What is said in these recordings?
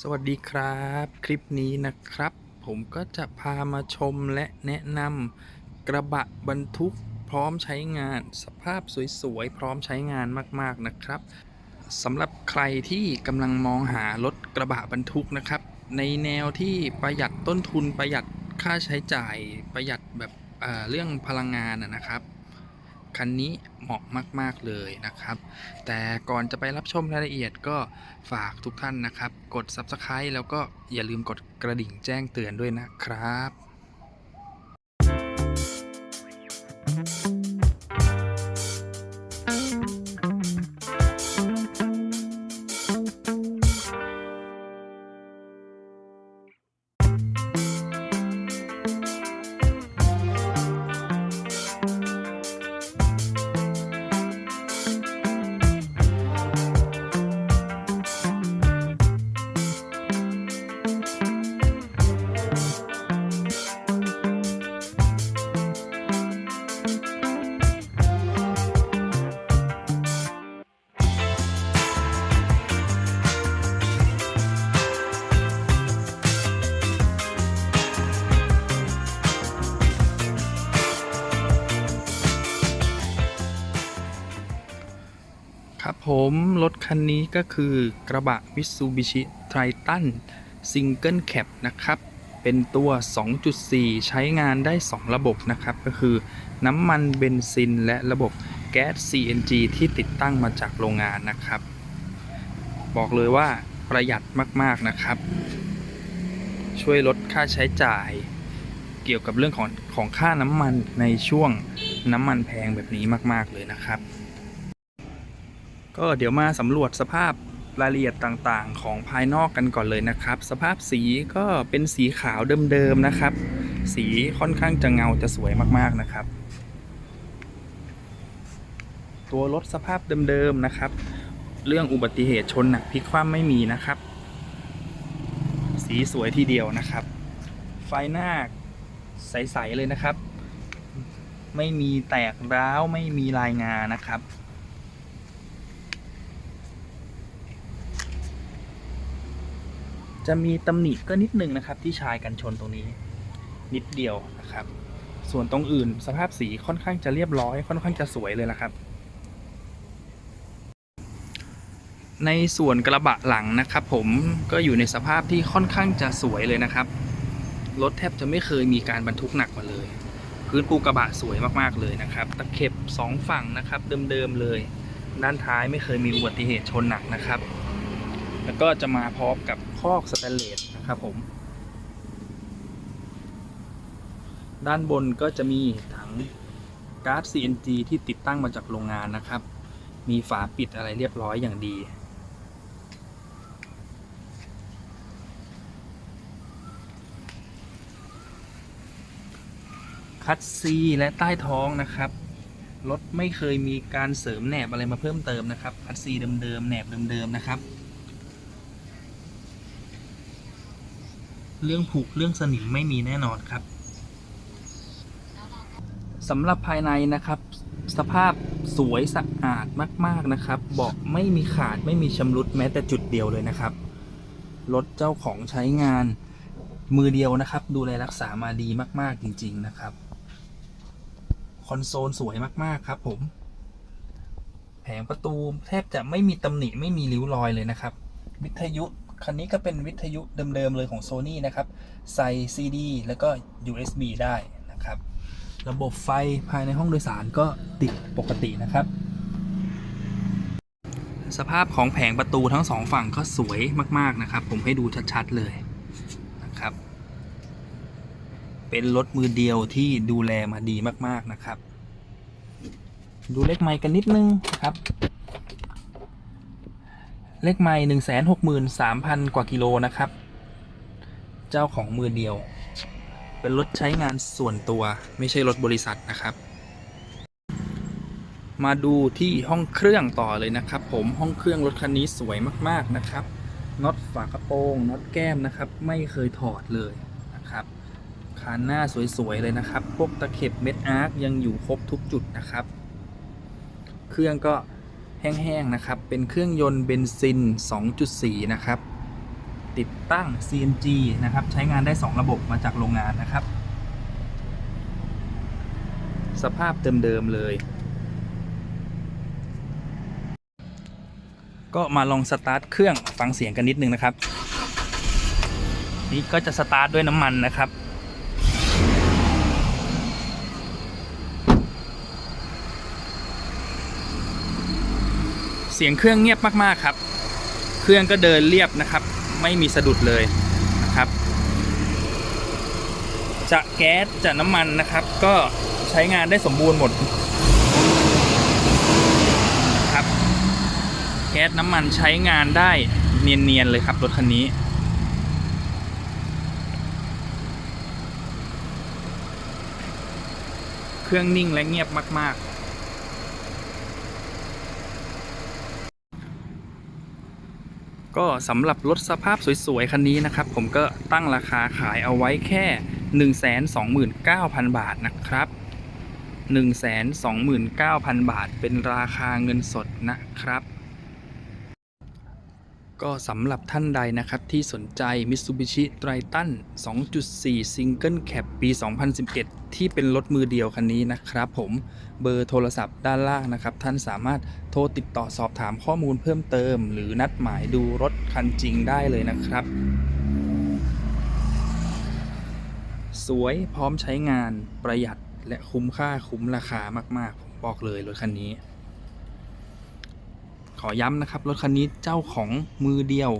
สวัสดีครับ คลิปนี้นะครับ ผมก็จะพามาชมและแนะนำกระบะบรรทุกพร้อมใช้งานสภาพสวยๆ พร้อมใช้งานมากๆนะครับสำหรับใครที่กำลังมองหารถกระบะบรรทุกนะครับ ในแนวที่ประหยัดต้นทุนประหยัดค่าใช้จ่ายประหยัดแบบเเรื่องพลังงานนะครับ คันนี้เหมาะมาก ๆ เลยนะครับ แต่ก่อนจะไปรับชมรายละเอียดก็ฝากทุกท่านนะครับ กด Subscribe แล้วก็อย่าลืมกดกระดิ่งแจ้งเตือนด้วยนะครับ ครับผมรถคันนี้ก็คือกระบะ Mitsubishi Triton Single Cab นะครับ เป็นตัว 2.4 ใช้งานได้ 2 ระบบนะครับ ก็คือน้ำมันเบนซิน และระบบแก๊ส CNG ที่ติดตั้งมาจากโรงงานนะครับ บอกเลยว่าประหยัดมาก ๆ นะครับ ช่วยลดค่าใช้จ่ายเกี่ยวกับเรื่องของของค่าน้ำมันในช่วงน้ำมันแพงแบบนี้มาก ๆ เลยนะครับ ก็เดี๋ยวมาสำรวจสภาพรายละเอียดต่างๆ ของภายนอกกันก่อนเลยนะครับ สภาพสีก็เป็นสีขาวเดิมๆนะครับ สีค่อนข้างจะเงาจะสวยมากๆนะครับ ตัวรถสภาพเดิมๆนะครับ เรื่องอุบัติเหตุชนหนักพลิกคว่ำไม่มีนะครับ สีสวยทีเดียวนะครับ ไฟหน้าใสๆเลยนะครับ ไม่มีแตกร้าวไม่มีลายงานะครับ จะมีตำหนิก็นิดนึงนะครับ ที่ชายกันชนตรงนี้ นิดเดียวนะครับ ส่วนตรงอื่นสภาพสีค่อนข้างจะเรียบร้อย ค่อนข้างจะสวยเลยละครับ ในส่วนกระบะหลังนะครับผมก็อยู่ในสภาพที่ค่อนข้างจะสวยเลยนะครับรถแทบจะไม่เคยมีการบรรทุกหนักมาเลย พื้นปูกระบะสวยมากๆเลยนะครับ ตะเข็บสองฝั่งนะครับเดิมๆเลย ด้านท้ายไม่เคยมีอุบัติเหตุชนหนักนะครับ แล้วก็จะมาพร้อมกับคอกสแตนเลสนะครับผม ด้านบนก็จะมีถังก๊าซ CNG ที่ติดตั้งมาจากโรงงานนะครับ มีฝาปิดอะไรเรียบร้อยอย่างดีคัดซีและใต้ท้องนะครับ รถไม่เคยมีการเสริมแหนบอะไรมาเพิ่มเติมนะครับ คัดซีเดิมๆแหนบเดิมๆนะครับ เรื่องผุเรื่องสนิมไม่มีแน่นอนครับสำหรับภายในนะครับ สภาพสวยสะอาดมาก ๆนะครับ เบาะไม่มีขาดไม่มีชำรุดแม้แต่จุดเดียวเลยนะครับรถเจ้าของใช้งานมือเดียวนะครับ ดูแลรักษามาดีมาก ๆ จริง ๆ นะครับ คอนโซลสวยมาก ๆ ครับ ผม แผงประตูแทบจะไม่มีตำหนิไม่มีริ้วรอยเลยนะครับ วิทยุ คันนี้ก็เป็นวิทยุเดิมๆเลยของ Sony นะครับ ใส่ CD แล้วก็ USB ได้นะครับ ระบบไฟภายในห้องโดยสารก็ติดปกตินะครับ สภาพของแผงประตูทั้งสองฝั่งก็สวยมากๆนะครับ ผมให้ดูชัดๆเลยนะครับ เป็นรถมือเดียวที่ดูแลมาดีมากๆนะครับ ดูเลขไมค์กันนิดนึงครับ เลขไมล์หนึ่งแสนหกหมื่นสามพันกว่ากิโลนะครับ เจ้าของมือเดียว เป็นรถใช้งานส่วนตัวไม่ใช่รถบริษัทนะครับ มาดูที่ห้องเครื่องต่อเลยนะครับ ผมห้องเครื่องรถคันนี้สวยมากๆนะครับน็อตฝากระโปรงน็อตแก้มนะครับ ไม่เคยถอดเลยนะครับคานหน้าสวยๆเลยนะครับ พวกตะเข็บเม็ดอาร์คยังอยู่ครบทุกจุดนะครับ เครื่องก็ แห้งๆนะครับ เป็นเครื่องยนต์เบนซิน 2.4 นะครับ ติดตั้ง CNG นะครับ ใช้งานได้ 2 ระบบมาจากโรงงานนะครับ สภาพเดิมๆเลย ก็มาลองสตาร์ทเครื่องฟังเสียงกันนิดนึงนะครับ นี่ก็จะสตาร์ทด้วยน้ำมันนะครับ สียงเครื่องเงียบมากๆครับ เครื่องก็เดินเรียบนะครับ ไม่มีสะดุดเลยนะครับ จะแก๊สจะน้ำมันนะครับ ก็ใช้งานได้สมบูรณ์หมดครับ แก๊สน้ำมันใช้งานได้เนียนๆเลยครับรถคันนี้เครื่องนิ่งและเงียบมาก ๆ ก็สำหรับรถสภาพสวยๆ คันนี้นะครับ ผมก็ตั้งราคาขายเอาไว้แค่ 129,000 บาทนะครับ 129,000 บาทเป็นราคาเงินสดนะครับ ก็สำหรับท่านใดนะครับที่สนใจ Mitsubishi Triton 2.4 Single Cab ปี 2011 ที่เป็นรถมือเดียวคันนี้นะครับผมเบอร์โทรศัพท์ด้านล่างนะครับ ท่านสามารถโทรติดต่อสอบถามข้อมูลเพิ่มเติม หรือนัดหมายดูรถคันจริงได้เลยนะครับ สวยพร้อมใช้งานประหยัดและคุ้มค่าคุ้มราคามากๆ ผมบอกเลยรถคันนี้ ขอย้ำนะครับ รถคันนี้เจ้าของมือเดียว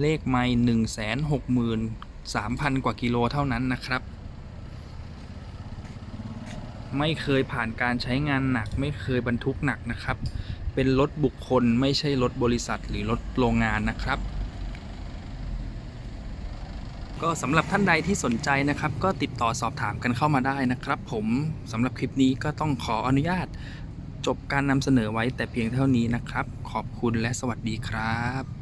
เลขไม่หนึ่งแสนหกหมื่นสามพันกว่ากิโลเท่านั้นนะครับ ไม่เคยผ่านการใช้งานหนัก ไม่เคยบรรทุกหนักนะครับ เป็นรถบุคคลไม่ใช่รถบริษัทหรือรถโรงงานนะครับก็สำหรับท่านใดที่สนใจนะครับ ก็ติดต่อสอบถามกันเข้ามาได้นะครับ ผมสำหรับคลิปนี้ก็ต้องขออนุญาต จบการนำเสนอไว้แต่เพียงเท่านี้นะครับ ขอบคุณและสวัสดีครับ